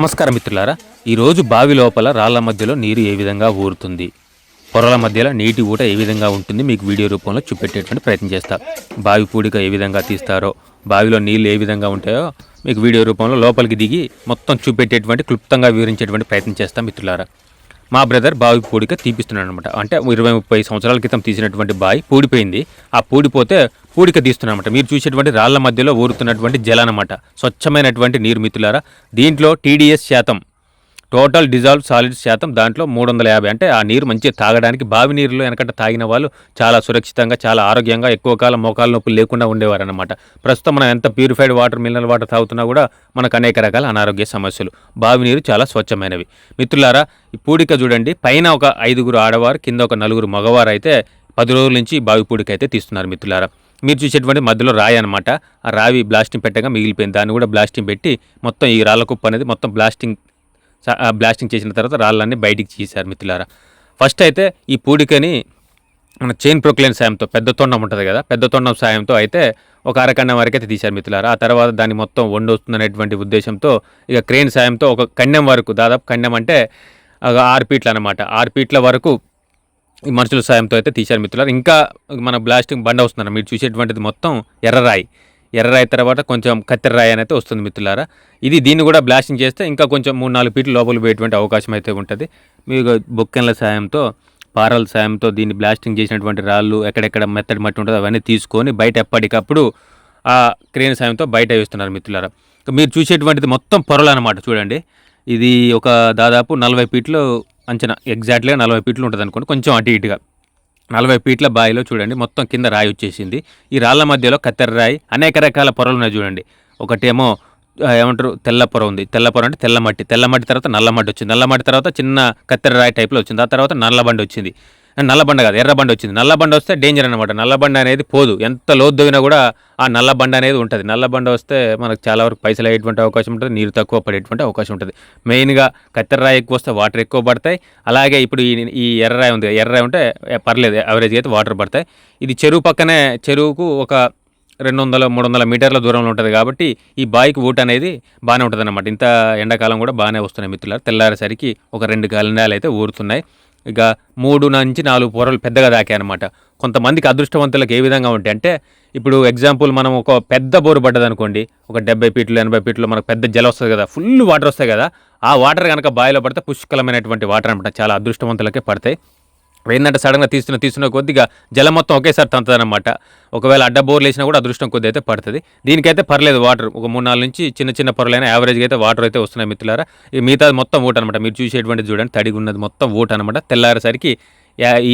నమస్కారం మిత్రులారా. ఈరోజు బావి లోపల రాళ్ళ మధ్యలో నీరు ఏ విధంగా ఊరుతుంది? పొరల మధ్యలో నీటి ఊట ఏ విధంగా ఉంటుంది? మీకు వీడియో రూపంలో చూపెట్టేటువంటి ప్రయత్నం చేస్తా. బావి పూడిక ఏ విధంగా తీస్తారో బావిలో నీళ్ళు ఏ విధంగా ఉంటాయో మీకు వీడియో రూపంలో లోపలికి దిగి మొత్తం చూపెట్టేటువంటి క్లుప్తంగా వివరించేటువంటి ప్రయత్నం చేస్తాం మిత్రులారా. మా బ్రదర్ బావి పూడిక తీపిస్తున్నాడు అనమాట అంటే ఇరవై ముప్పై సంవత్సరాల క్రితం తీసినటువంటి బావి పూడిపోయింది. ఆ పూడిపోతే పూడిక తీస్తున్నారన్నమాట. మీరు చూసేటువంటి రాళ్ళ మధ్యలో ఊరుతున్నటువంటి జలనమాట స్వచ్ఛమైనటువంటి నీరు మిత్రులారా దీంట్లో టీడీఎస్ శాతం టోటల్ డిజాల్వ్ సాలిడ్స్ శాతం దాంట్లో మూడు వందల యాభై. అంటే ఆ నీరు మంచిగా తాగడానికి బావి నీరులో వెనకట తాగిన వాళ్ళు చాలా సురక్షితంగా చాలా ఆరోగ్యంగా ఎక్కువ కాలం మోకాల నొప్పులు లేకుండా ఉండేవారు అనమాట ప్రస్తుతం మనం ఎంత ప్యూరిఫైడ్ వాటర్ మినరల్ వాటర్ తాగుతున్నా కూడా మనకు అనేక రకాల అనారోగ్య సమస్యలు. బావి నీరు చాలా స్వచ్ఛమైనవి. మిత్రులారా ఈ పూడిక చూడండి. పైన ఒక ఐదుగురు ఆడవారు కింద ఒక నలుగురు మగవారు అయితే పది రోజుల నుంచి బావి పూడిక అయితే తీస్తున్నారు మిత్రులారా. మీరు చూసేటువంటి మధ్యలో రాయి అనమాట ఆ రావి బ్లాస్టింగ్ పెట్టగా మిగిలిపోయింది. దాన్ని కూడా బ్లాస్టింగ్ పెట్టి మొత్తం ఈ రాళ్ళ కుప్ప అనేది మొత్తం బ్లాస్టింగ్ బ్లాస్టింగ్ చేసిన తర్వాత రాళ్ళన్నీ బయటికి తీశారు మిత్రులారా. ఫస్ట్ అయితే ఈ పూడికని మన చైన్ ప్రొక్లైన్ సాయంతో పెద్ద తొండం ఉంటుంది కదా పెద్ద తొండం సాయంతో అయితే ఒక అరకన్నం వరకు అయితే తీశారు మిత్రులారా. ఆ తర్వాత దాన్ని మొత్తం వండొస్తుందనేటువంటి ఉద్దేశంతో ఇక క్రేన్ సాయంతో ఒక కన్యం వరకు దాదాపు కన్యం అంటే ఒక ఆరు పీట్లు అనమాట ఆరు పీట్ల వరకు ఈ మనుషుల సాయంతో అయితే తీశారు మిత్రులారా. ఇంకా మన బ్లాస్టింగ్ బండ వస్తున్నారు మీరు చూసేటువంటిది మొత్తం ఎర్రరాయి ఎర్రరాయి తర్వాత కొంచెం కత్తెర రాయి అని అయితే వస్తుంది మిత్రులారా. ఇది దీన్ని కూడా బ్లాస్టింగ్ చేస్తే ఇంకా కొంచెం మూడు నాలుగు ఫీట్లు లోపల పోయేటువంటి అవకాశం అయితే ఉంటుంది. మీకు బొక్కెన్ల సాయంతో పారల సాయంతో దీన్ని బ్లాస్టింగ్ చేసినటువంటి రాళ్ళు ఎక్కడెక్కడ మెత్తడి మట్టి ఉంటుందో అవన్నీ తీసుకొని బయట ఎప్పటికప్పుడు ఆ క్రేన్ సాయంతో బయట వేస్తున్నారు మిత్రులారా. మీరు చూసేటువంటిది మొత్తం పొరలు అనమాట చూడండి. ఇది ఒక దాదాపు నలభై ఫీట్లు అంచనా ఎగ్జాక్ట్గా నలభై ఫీట్లు ఉంటుంది అనుకోండి కొంచెం అటు ఇటుగా. నలభై ఫీట్ల బావిలో చూడండి మొత్తం కింద రాయి వచ్చేసింది. ఈ రాళ్ళ మధ్యలో కత్తెర రాయి అనేక రకాల పొరలు ఉన్నాయి చూడండి. ఒకటేమో ఏమంటారు తెల్ల పొర ఉంది. తెల్ల పొర అంటే తెల్ల మట్టి. తెల్ల మట్టి తర్వాత నల్ల మట్టి వచ్చింది. నల్ల మట్టి తర్వాత చిన్న కత్తెర రాయి టైప్లో వచ్చింది. ఆ తర్వాత నల్ల బండి వచ్చింది. నల్లబండ కాదు ఎర్రబండ వచ్చింది. నల్లబండ వస్తే డేంజర్ అనమాట నల్లబండ అనేది పోదు. ఎంత లోద్దవినా కూడా ఆ నల్లబండ అనేది ఉంటుంది. నల్లబండ వస్తే మనకు చాలా వరకు పైసలు అయ్యేటువంటి అవకాశం ఉంటుంది నీరు తక్కువ పడేటువంటి అవకాశం ఉంటుంది. మెయిన్గా కత్తెర రాయి ఎక్కువ వస్తే వాటర్ ఎక్కువ పడతాయి. అలాగే ఇప్పుడు ఈ ఈ ఎర్ర రాయి ఉంది ఎర్రరాయి ఉంటే పర్లేదు యావరేజ్గా అయితే వాటర్ పడతాయి. ఇది చెరువు పక్కనే చెరువుకు ఒక రెండు వందల మూడు వందల మీటర్ల దూరంలో ఉంటుంది కాబట్టి ఈ బాయికి ఊట అనేది బాగానే ఉంటుంది అనమాట ఇంత ఎండాకాలం కూడా బాగానే వస్తున్నాయి మిత్రులారు. తెల్లారేసరికి ఒక రెండు గలినాలు అయితే ఊరుతున్నాయి. ఇక మూడు నుంచి నాలుగు పొరలు పెద్దగా దాకాయి అనమాట కొంతమందికి అదృష్టవంతులకు ఏ విధంగా ఉంటాయి అంటే ఇప్పుడు ఎగ్జాంపుల్ మనం ఒక పెద్ద బోరు పడ్డది అనుకోండి ఒక డెబ్బై ఫీట్లు ఎనభై ఫీట్లు మనకు పెద్ద జల వస్తుంది కదా ఫుల్ వాటర్ వస్తాయి కదా ఆ వాటర్ కనుక బావిలో పడితే పుష్కలమైనటువంటి వాటర్ అనమాట చాలా అదృష్టవంతులకే పడతాయి. ఏంటంటే సడన్గా తీస్తున్న తీస్తున్న కొద్దిగా జలం మొత్తం ఒకేసారి తంతదనమాట ఒకవేళ అడ్డ బోర్లు వేసినా కూడా అదృష్టం కొద్ది అయితే పడుతుంది. దీనికైతే పర్లేదు వాటర్. ఒక మూడు నాలుగు నుంచి చిన్న చిన్న పొరలైన యావరేజ్గా అయితే వాటర్ అయితే వస్తున్నాయి మిత్రులారా. ఈ మిగతాది మొత్తం ఊట అనమాట మీరు చూసేటువంటిది చూడండి తడిగి ఉన్నది మొత్తం ఊట అనమాట తెల్లారేసరికి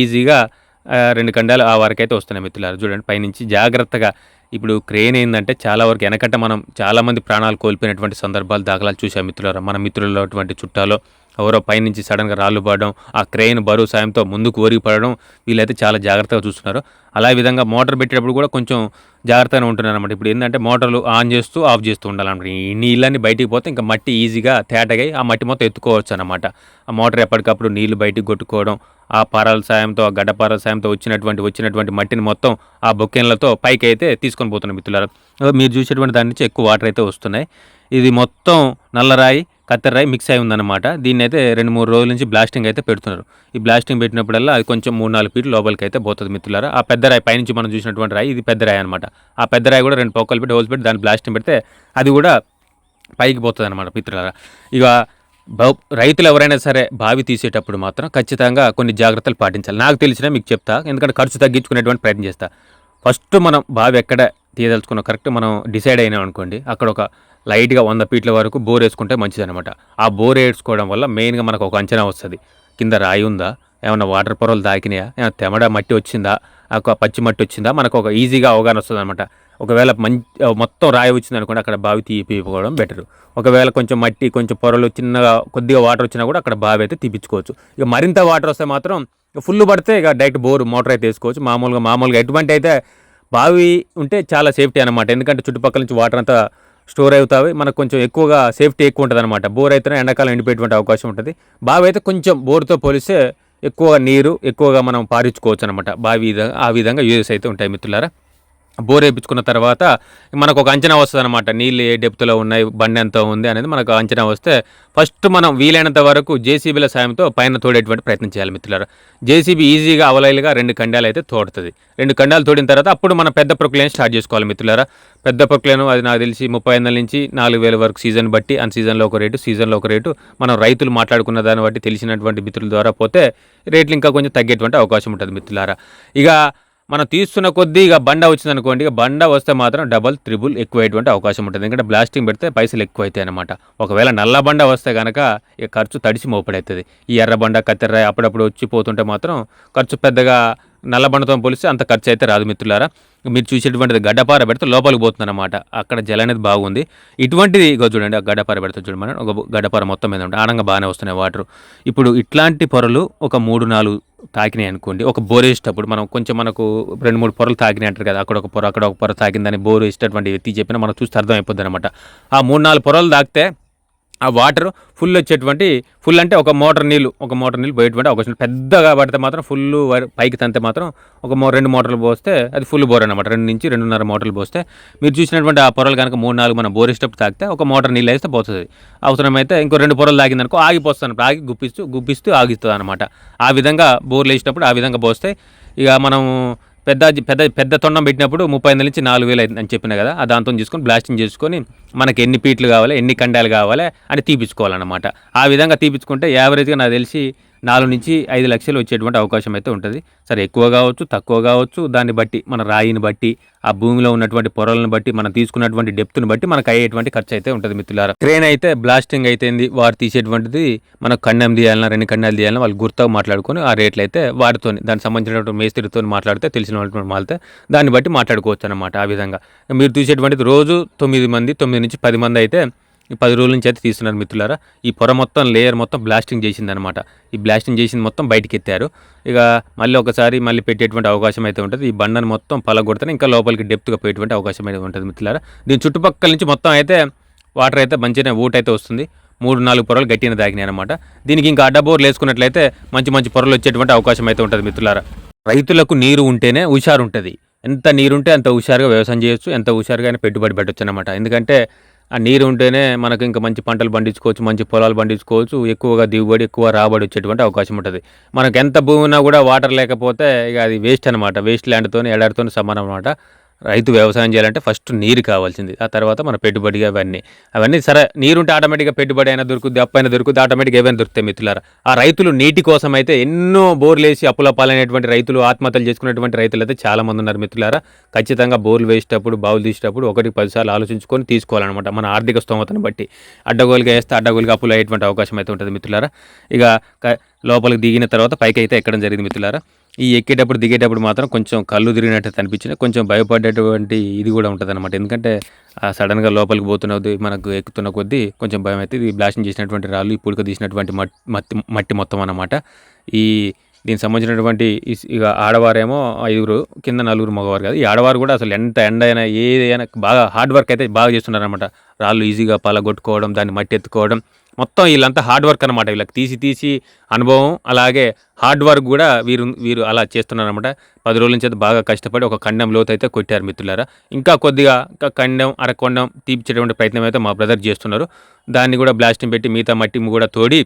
ఈజీగా రెండు కండాలు ఆ వరకు అయితే వస్తున్నాయి మిత్రులారా. చూడండి పైనుంచి జాగ్రత్తగా. ఇప్పుడు క్రేన్ ఏంటంటే చాలా వరకు వెనకట మనం చాలామంది ప్రాణాలు కోల్పోయినటువంటి సందర్భాలు దాఖలాలు చూసాం మిత్రులారా. మన మిత్రులటువంటి అటువంటి చుట్టాలో ఎవరో పైనుంచి సడన్గా రాళ్ళు పడడం ఆ క్రెయిన్ బరువు సాయంతో ముందుకు ఒరిగి పడడం వీళ్ళైతే చాలా జాగ్రత్తగా చూస్తున్నారు. అలా విధంగా మోటార్ పెట్టేటప్పుడు కూడా కొంచెం జాగ్రత్తగానే ఉంటున్నారు అనమాట ఇప్పుడు ఏంటంటే మోటార్లు ఆన్ చేస్తూ ఆఫ్ చేస్తూ ఉండాలన్నమాట. ఈ నీళ్ళన్నీ బయటికి పోతే ఇంకా మట్టి ఈజీగా తేటగా ఆ మట్టి మొత్తం ఎత్తుకోవచ్చు అనమాట ఆ మోటార్ ఎప్పటికప్పుడు నీళ్ళు బయటికి కొట్టుకోవడం ఆ పారాల సాయంతో ఆ గడ్డపారాల సాయంతో వచ్చినటువంటి వచ్చినటువంటి మట్టిని మొత్తం ఆ బొక్కెన్లతో పైకి అయితే తీసుకొని పోతున్నాం మిత్రులారా. మీరు చూసేటువంటి దాని నుంచి ఎక్కువ వాటర్ అయితే వస్తున్నాయి. ఇది మొత్తం నల్లరాయి కత్తెరరాయి మిక్స్ అయి ఉందన్నమాట. దీన్ని అయితే రెండు మూడు రోజుల నుంచి బ్లాస్టింగ్ అయితే పెడుతున్నారు. ఈ బ్లాస్టింగ్ పెట్టినప్పుడల్లా అది కొంచెం మూడు నాలుగు ఫీట్లు లోపలికి అయితే పోతుంది మిత్రులారా. ఆ పెద్ద రాయి పైనుంచి మనం చూసినటువంటి రాయి ఇది పెద్ద రాయి అనమాట ఆ పెద్ద రాయి కూడా రెండు పొక్కలు పెట్టి హోల్స్ పెట్టి దాన్ని బ్లాస్టింగ్ పెడితే అది కూడా పైకి పోతుంది అనమాట మిత్రులారా. ఇక రైతులు ఎవరైనా సరే బావి తీసేటప్పుడు మాత్రం ఖచ్చితంగా కొన్ని జాగ్రత్తలు పాటించాలి. నాకు తెలిసిన మీకు చెప్తా ఎందుకంటే ఖర్చు తగ్గించుకునేటువంటి ప్రయత్నం చేస్తా. ఫస్ట్ మనం బావి ఎక్కడ తీయదలుచుకున్న కరెక్ట్ మనం డిసైడ్ అయినాం అనుకోండి అక్కడ ఒక లైట్గా వంద ఫీట్ల వరకు బోర్ వేసుకుంటే మంచిది అనమాట ఆ బోర్ వేసుకోవడం వల్ల మెయిన్గా మనకు ఒక అంచనా వస్తుంది. కింద రాయి ఉందా? ఏమైనా వాటర్ పొరలు దాకినాయా? ఏమైనా తెమడ మట్టి వచ్చిందా? ఒక పచ్చి మట్టి వచ్చిందా? మనకు ఒక ఈజీగా అవగాహన వస్తుంది అనమాట ఒకవేళ మంచి మొత్తం రాయి వచ్చింది అనుకోండి అక్కడ బావి తీపిపోవడం బెటర్. ఒకవేళ కొంచెం మట్టి కొంచెం పొరలు చిన్నగా కొద్దిగా వాటర్ వచ్చినా కూడా అక్కడ బావి అయితే తీపించుకోవచ్చు ఇక మరింత వాటర్ వస్తే మాత్రం ఫుల్ పడితే ఇక డైరెక్ట్ బోర్ మోటార్ అయితే వేసుకోవచ్చు. మామూలుగా మామూలుగా ఎటువంటి అయితే బావి ఉంటే చాలా సేఫ్టీ అనమాట ఎందుకంటే చుట్టుపక్కల నుంచి వాటర్ అంతా స్టోర్ అవుతాయి మనకు కొంచెం ఎక్కువగా సేఫ్టీ ఎక్కువ ఉంటుంది అనమాట బోర్ అయితేనే ఎండాకాలం ఎండిపోయేటువంటి అవకాశం ఉంటుంది. బావి అయితే కొంచెం బోర్తో పోలిస్తే ఎక్కువ నీరు ఎక్కువగా మనం పారించుకోవచ్చు అనమాట బావి విధంగా ఆ విధంగా యూజెస్ అయితే ఉంటాయి మిత్రులారా. బోర్ వేయించుకున్న తర్వాత మనకు ఒక అంచనా వస్తుంది అనమాట నీళ్ళు ఏ డెప్త్లో ఉన్నాయి బండి ఎంత ఉంది అనేది మనకు అంచనా వస్తే ఫస్ట్ మనం వీలైనంత వరకు జేసీబీల సాయంతో పైన తోడేటువంటి ప్రయత్నం చేయాలి మిత్రులారు. జేసీబీ ఈజీగా అవలైలుగా రెండు కండాలు అయితే తోడుతుంది. రెండు కండాలు తోడిన తర్వాత అప్పుడు మనం పెద్ద ప్రొక్లేన్ స్టార్ట్ చేసుకోవాలి మిత్రులారా. పెద్ద ప్రొక్లేను అది నాకు తెలిసి ముప్పై ఐదు నుంచి నాలుగు వేల వరకు సీజన్ బట్టి అన్ సీజన్లో ఒక రేటు సీజన్లో ఒక రేటు మనం రైతులు మాట్లాడుకున్న దాన్ని బట్టి తెలిసినటువంటి మిత్రుల ద్వారా పోతే రేట్లు ఇంకా కొంచెం తగ్గేటువంటి అవకాశం ఉంటుంది మిత్రులారా. ఇక మనం తీస్తున్న కొద్దీ ఇక బండ వచ్చింది అనుకోండి ఇక బండ వస్తే మాత్రం డబల్ త్రిబుల్ ఎక్కువయ్యేటువంటి అవకాశం ఉంటుంది. ఎందుకంటే బ్లాస్టింగ్ పెడితే పైసలు ఎక్కువ అవుతాయి అనమాట ఒకవేళ నల్ల బండ వస్తే కనుక ఇక ఖర్చు తడిసి మోపడవుతుంది ఈ ఎర్ర బండ కత్తెర అప్పుడప్పుడు వచ్చి పోతుంటే మాత్రం ఖర్చు పెద్దగా నల్లబండతో పోలిస్తే అంత ఖర్చు అయితే రాదు మిత్రులారా. మీరు చూసేటువంటిది గడ్డపార పెడితే లోపలికి పోతుంది అనమాట అక్కడ జల అనేది బాగుంది. ఇటువంటిది ఇగో చూడండి ఆ గడ్డపార పెడితే చూడండి ఒక గడ్డపార మొత్తం మీద ఉంటుంది ఆనంగా బాగానే వస్తున్నాయి వాటర్. ఇప్పుడు ఇట్లాంటి పొరలు ఒక మూడు నాలుగు తాకినాయి అనుకోండి ఒక బోర్ వేసేటప్పుడు మనం కొంచెం మనకు రెండు మూడు పొరలు తాకినాయి అంటారు కదా అక్కడ ఒక పొర అక్కడ ఒక పొర తాకిందని బోర్ వేసేటటువంటి వ్యక్తి చెప్పిన మనం చూస్తే అర్థమైపోద్ది అనమాట ఆ మూడు నాలుగు పొరలు తాకితే ఆ వాటర్ ఫుల్ వచ్చేటువంటి ఫుల్ అంటే ఒక మోటార్ నీళ్ళు ఒక మోటార్ నీళ్ళు పోయేటువంటి అవకాశం పెద్దగా పడితే మాత్రం ఫుల్ పైకి తంతే మాత్రం ఒక మో రెండు మోటార్లు పోస్తే అది ఫుల్ బోర్ అనమాట రెండు నుంచి రెండున్నర మోటార్లు పోస్తే. మీరు చూసినటువంటి ఆ పొరలు కనుక మూడు నాలుగు మనం బోర్ వేసేటప్పుడు తాకితే ఒక మోటార్ నీళ్ళు వేస్తే పోతుంది. అవసరమైతే ఇంకో రెండు పొరలు తాగిందనుకో ఆగిపోస్తాను ఆగి గుప్పిస్తూ గుప్పిస్తూ ఆగిస్తుంది అనమాట ఆ విధంగా బోర్లు వేసినప్పుడు ఆ విధంగా పోస్తే ఇక మనం పెద్ద పెద్ద పెద్ద తొండం పెట్టినప్పుడు ముప్పై వందల నుంచి నాలుగు వేలు అయింది అని చెప్పిన కదా ఆ దాంతో చూసుకొని బ్లాస్టింగ్ చేసుకొని మనకి ఎన్ని పీట్లు కావాలి ఎన్ని కండాలు కావాలి అని తీపించుకోవాలన్నమాట ఆ విధంగా తీపించుకుంటే యావరేజ్గా నాకు తెలిసి నాలుగు నుంచి ఐదు లక్షలు వచ్చేటువంటి అవకాశం అయితే ఉంటుంది. సరే ఎక్కువ కావచ్చు తక్కువ కావచ్చు దాన్ని బట్టి మన రాయిని బట్టి ఆ భూమిలో ఉన్నటువంటి పొరలను బట్టి మనం తీసుకున్నటువంటి డెప్త్ని బట్టి మనకు అయ్యేటువంటి ఖర్చు అయితే ఉంటుంది మిత్రులారా. క్రేన్ అయితే బ్లాస్టింగ్ అయితేంది వారు తీసేటువంటిది మనకు కన్నం తీయాలన్నా రెండు కన్నాలు తీయాలన్నా వాళ్ళు గుర్తుగా మాట్లాడుకొని ఆ రేట్లు అయితే వారితో దానికి సంబంధించినటువంటి మేస్త్రితో మాట్లాడితే తెలిసిన వాళ్ళతో దాన్ని బట్టి మాట్లాడుకోవచ్చు అనమాట ఆ విధంగా. మీరు తీసేటువంటిది రోజు తొమ్మిది మంది తొమ్మిది నుంచి పది మంది అయితే పది రోజుల నుంచి అయితే తీస్తున్నారు మిత్రులారా. ఈ పొర మొత్తం లేయర్ మొత్తం బ్లాస్టింగ్ చేసిందనమాట ఈ బ్లాస్టింగ్ చేసింది మొత్తం బయటికి ఎత్తారు ఇక మళ్ళీ ఒకసారి మళ్ళీ పెట్టేటువంటి అవకాశం అయితే ఉంటుంది. ఈ బండను మొత్తం పలగొడితేనే ఇంకా లోపలికి డెప్త్గా పోయేటువంటి అవకాశం అయితే ఉంటుంది మిత్రులారా. దీని చుట్టుపక్కల నుంచి మొత్తం అయితే వాటర్ అయితే మంచిగా ఊట అయితే వస్తుంది. మూడు నాలుగు పొరలు గట్టిన దాగినాయి అనమాట దీనికి ఇంకా అడ్డబోర్లు వేసుకున్నట్లయితే మంచి మంచి పొరలు వచ్చేటువంటి అవకాశం అయితే ఉంటుంది మిత్రులారా. రైతులకు నీరు ఉంటేనే హుషారు ఉంటుంది. ఎంత నీరుంటే అంత హుషారుగా వ్యవసాయం చేయొచ్చు ఎంత హుషారుగా అయినా పెట్టుబడి పెట్టొచ్చు అనమాట ఎందుకంటే ఆ నీరు ఉంటేనే మనకు ఇంకా మంచి పంటలు పండించుకోవచ్చు మంచి పొలాలు పండించుకోవచ్చు ఎక్కువగా దిగుబడి ఎక్కువ రాబడి వచ్చేటువంటి అవకాశం ఉంటుంది. మనకు ఎంత భూమి ఉన్నా కూడా వాటర్ లేకపోతే ఇక అది వేస్ట్ అనమాట వేస్ట్ ల్యాండ్తో ఎడారితో సమానం అనమాట రైతు వ్యవసాయం చేయాలంటే ఫస్ట్ నీరు కావాల్సింది. ఆ తర్వాత మన పెట్టుబడిగా అవన్నీ. అవన్నీ సరే నీరుంటే ఆటోమేటిక్గా పెట్టుబడి అయినా దొరుకుద్ది అప్పు అయినా దొరుకుద్ది ఆటోమేటిక్గా ఏమైనా దొరుకుతాయి మిత్రులారా. ఆ రైతులు నీటి కోసం అయితే ఎన్నో బోర్లు వేసి అప్పుల పాలైనటువంటి రైతులు ఆత్మహత్యలు చేసుకున్నటువంటి రైతులు అయితే చాలామంది ఉన్నారు మిత్రులారా. ఖచ్చితంగా బోర్లు వేసేటప్పుడు బావులు తీసేటప్పుడు ఒకటి పదిసార్లు ఆలోచించుకొని తీసుకోవాలన్నమాట మన ఆర్థిక స్తోమతను బట్టి. అడ్డగోలుగా వేస్తే అడ్డగోలుగా అప్పులు అయ్యేటువంటి అవకాశం అయితే ఉంటుంది మిత్రులారా. ఇక లోపలికి దిగిన తర్వాత పైకి అయితే ఎక్కడం జరిగింది మిత్రులారా. ఈ ఎక్కేటప్పుడు దిగేటప్పుడు మాత్రం కొంచెం కళ్ళు తిరిగినట్టు అనిపించింది కొంచెం భయపడేటువంటి ఇది కూడా ఉంటుంది అనమాట ఎందుకంటే సడన్గా లోపలికి పోతున్నది మనకు ఎక్కుతున్న కొద్దీ కొంచెం భయం అయితే ఇది బ్లాస్టింగ్ చేసినటువంటి రాళ్ళు ఇప్పుడు తీసినటువంటి మట్టి మట్టి మొత్తం అనమాట ఈ దీనికి సంబంధించినటువంటి ఇక ఆడవారేమో ఐదుగురు కింద నలుగురు మగవారు కాదు. ఈ ఆడవారు కూడా అసలు ఎంత ఎండ అయినా ఏదైనా బాగా హార్డ్ వర్క్ అయితే బాగా చేస్తున్నారనమాట రాళ్ళు ఈజీగా పలగొట్టుకోవడం దాన్ని మట్టి ఎత్తుకోవడం మొత్తం వీళ్ళంతా హార్డ్ వర్క్ అనమాట వీళ్ళకి. తీసి తీసి అనుభవం అలాగే హార్డ్ వర్క్ కూడా వీరు వీరు అలా చేస్తున్నారనమాట పది రోజుల నుంచి అయితే బాగా కష్టపడి ఒక ఖండం లోతు అయితే కొట్టారు మిత్రులారా. ఇంకా కొద్దిగా ఇంకా ఖండం అరకొండం తీర్చేటువంటి ప్రయత్నం అయితే మా బ్రదర్ చేస్తున్నారు. దాన్ని కూడా బ్లాస్టింగ్ పెట్టి మిగతా మట్టి కూడా తోడి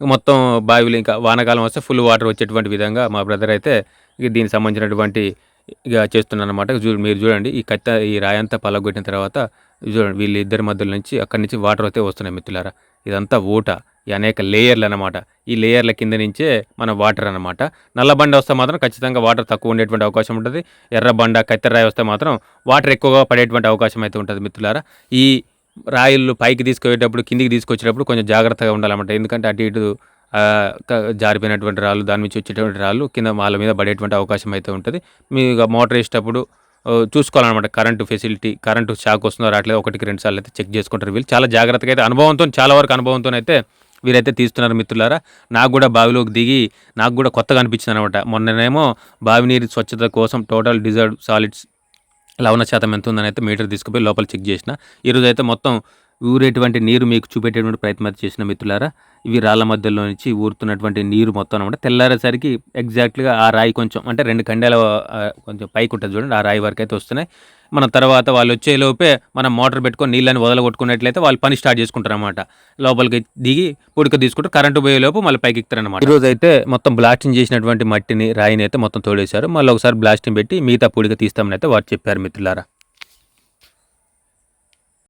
మొత్తం బావిలు ఇంకా వానాకాలం వస్తే ఫుల్ వాటర్ వచ్చేటువంటి విధంగా మా బ్రదర్ అయితే దీనికి సంబంధించినటువంటి ఇక చేస్తున్నాను అనమాట చూ మీరు చూడండి ఈ కత్త ఈ రాయంతా పలగొట్టిన తర్వాత చూడండి వీళ్ళిద్దరి మధ్యలో నుంచి అక్కడి నుంచి వాటర్ అయితే వస్తున్నాయి మిత్రులారా. ఇదంతా ఊట ఈ అనేక లేయర్లు అనమాట ఈ లేయర్ల కింద నుంచే మన వాటర్ అనమాట నల్ల బండ వస్తే మాత్రం ఖచ్చితంగా వాటర్ తక్కువ ఉండేటువంటి అవకాశం ఉంటుంది. ఎర్ర బండ వస్తే మాత్రం వాటర్ ఎక్కువగా పడేటువంటి అవకాశం అయితే ఉంటుంది మిత్రులారా. ఈ రాయిలు పైకి తీసుకుపోయేటప్పుడు కిందికి తీసుకొచ్చేటప్పుడు కొంచెం జాగ్రత్తగా ఉండాలన్నమాట. ఎందుకంటే అటు ఇటు జారిపోయినటువంటి రాళ్ళు దాని నుంచి వచ్చేటువంటి రాళ్ళు కింద వాళ్ళ మీద పడేటువంటి అవకాశం అయితే ఉంటుంది. మీ ఇక మోటార్ వేసేటప్పుడు చూసుకోవాలన్నమాట. కరెంటు ఫెసిలిటీ కరెంటు షాక్ వస్తుందో రావట్లేదు ఒకటికి రెండు సార్లు అయితే చెక్ చేసుకుంటారు వీళ్ళు. చాలా జాగ్రత్తగా అయితే అనుభవంతో చాలా వరకు అనుభవంతో అయితే వీరైతే తీస్తున్నారు మిత్రులారా. నాకు కూడా బావిలోకి దిగి నాకు కూడా కొత్తగా అనిపించింది అనమాట మొన్ననేమో బావి నీరు స్వచ్ఛత కోసం టోటల్ డిజర్వ్ సాలిడ్స్ లవణ శాతం ఎంత ఉందని అయితే మీటర్ తీసుకుపోయి లోపల చెక్ చేసిన. ఈరోజు అయితే మొత్తం ఊరేటువంటి నీరు మీకు చూపెట్టేటువంటి ప్రయత్నం చేసిన మిత్రులారా ఇవి రాళ్ళ మధ్యలో నుంచి ఊరుతున్నటువంటి నీరు మొత్తం అనమాట తెల్లారేసరికి ఎగ్జాక్ట్గా ఆ రాయి కొంచెం అంటే రెండు కండాల కొంచెం పైకి ఉంటుంది చూడండి ఆ రాయి వరకు అయితే వస్తున్నాయి. మన తర్వాత వాళ్ళు వచ్చేలోపే మనం మోటార్ పెట్టుకొని నీళ్ళని వదలగొట్టుకున్నట్లయితే వాళ్ళు పని స్టార్ట్ చేసుకుంటారు అనమాట లోపలికి దిగి పుడిక తీసుకుంటారు కరెంటు పోయే లోపు మళ్ళీ పైకి ఎక్కుతారు అనమాట ఈరోజు అయితే మొత్తం బ్లాస్టింగ్ చేసినటువంటి మట్టిని రాయిని అయితే మొత్తం తోడేశారు. మళ్ళీ ఒకసారి బ్లాస్టింగ్ పెట్టి మిగతా పుడిక తీస్తామని అయితే వారు చెప్పారు మిత్రులారా.